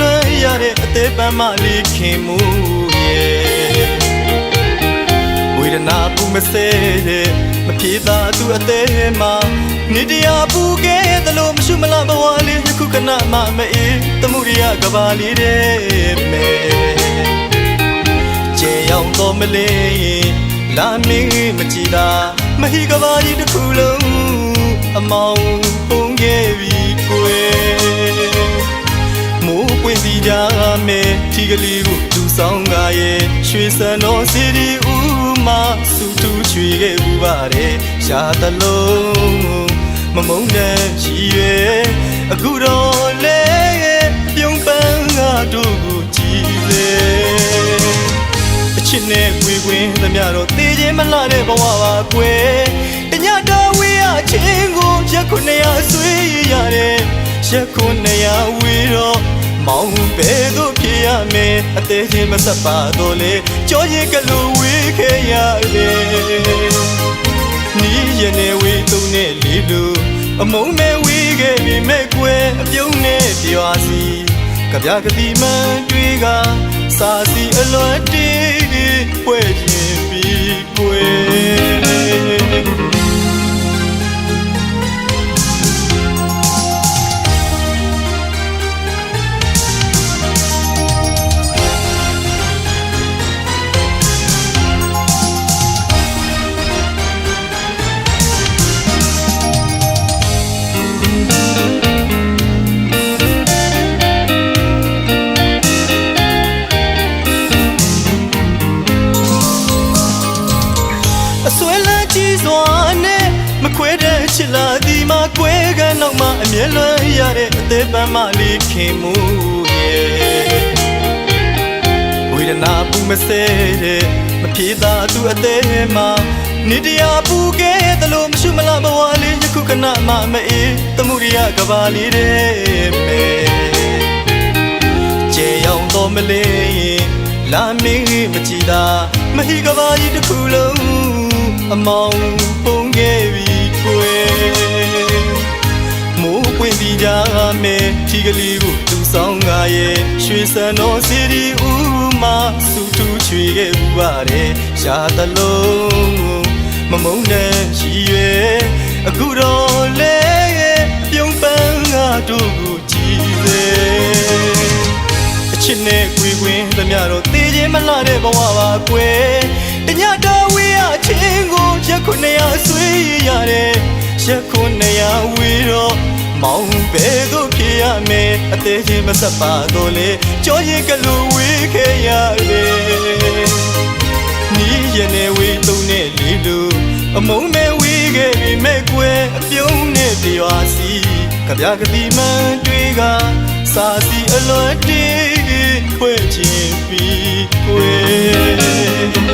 လွန်ရတဲ့အသေးပန်းမလေးခင်မှုရဲ့ဝေဒနာပူမစဲတဲ့မပြေသာသူအသေးမှာနေတရားပူခဲ့သလိုမရှိမလားဘဝလေးယခုကနမမအေးသမှုရိယကဘာလေးတဲ့မဲကျေရောက်တော့မလေးလာမင်းမကြည်သာမဟိကဘာကြီးတစ်ခုလုံးအမောင် ပွင့်စီကြမယ်ထီကလေးကိုသူဆောင်ငါရဲ့ရွှေစံတော်စီဒီဦးမစူတူချွေခဲ့ဘူးပါတယ်ရှားတလုံးမမုန်းတဲ့ရှိရွယ်အခုတော့လေပြုံးပန်းငါတို့ကိုကြည်လေအချစ်နဲ့ကွေကွင်းသမျှတော့တေးခြင်းမလှတဲ့ဘဝပါကွယ်တညတော်ဝေးရချင်းကိုရက်ခုနှစ်ရဆွေးရတယ်ရက်ခုနှစ်ရဝေးတော့ မောင်ပဲတို့ဖြစ်ရမယ်အသေးချင်းမဆက်ပါတော့လေကြောရင်ကလူဝေးခဲ့ရတယ်နီးရနေဝေးသုံးနဲ့လေးလူအမုံမဲ့ဝေးခဲ့ပြီမဲ့ကွယ်အပြုံးနဲ့ပြောာစီကဗျာကတိမှန်တွေးကစာစီအလွတ်တီးဖွဲ့ခြင်း စွာနဲ့မခွဲတဲ့ချစ်လာဒီမှာကွဲကန်းတော့မှအမြဲလွန်ရတဲ့အသေးပန်းမလေးခင်မှုရဲ့ဝေဒနာပူမစဲတဲ့မပြေသာသူအသေးမှာနေတရားပူခဲ့သလိုမရှိမလားဘဝလေးယခုကနမမအေးသမှုရိယကဘာလေးတဲ့မဲကျေရောက်တော့မလေးလာမင်းမကြည်သာမဟိကဘာကြီးတစ်ခုလုံး အမောင်ပုံခဲ့ပြီကွယ်မိုးပွင့်ပြီးကြမယ်ထီကလေးကိုသူဆောင်ငါရဲ့ရွှေစံတော်စီဒီဦးမစူတူချွေခဲ့ဘူးပါတယ်ရှားတလုံးမမုန်းတဲ့ရှိရွယ်အခုတော့လေပြုံးပန်းငါတို့ကိုကြည်စေအချစ်နဲ့ကွေကွင်းသမျှတော့တေးခြင်းမလှတဲ့ဘဝပါကွယ်တညတော်ဝေးရချင်းကိုရက် ခုနှစ်ရဆွေးရတယ်ရက်ခုနှစ်ရဝေးတော့မောင်ပဲတို့ဖြစ်ရမယ်အသေးချင်းမဆက်ပါတော့လေကြောရင်ကလူဝေးခဲ့ရတယ်နီးရနေဝေးသုံးနဲ့လေးလူအမုံမဲဝေးခဲ့ပြီမဲ့ကွယ်အပြုံးနဲ့ပြောာစီကဗျာကတိမှန်တွေကစာစီအလွတ်တီးခွဲခြင်းပြီးကွယ်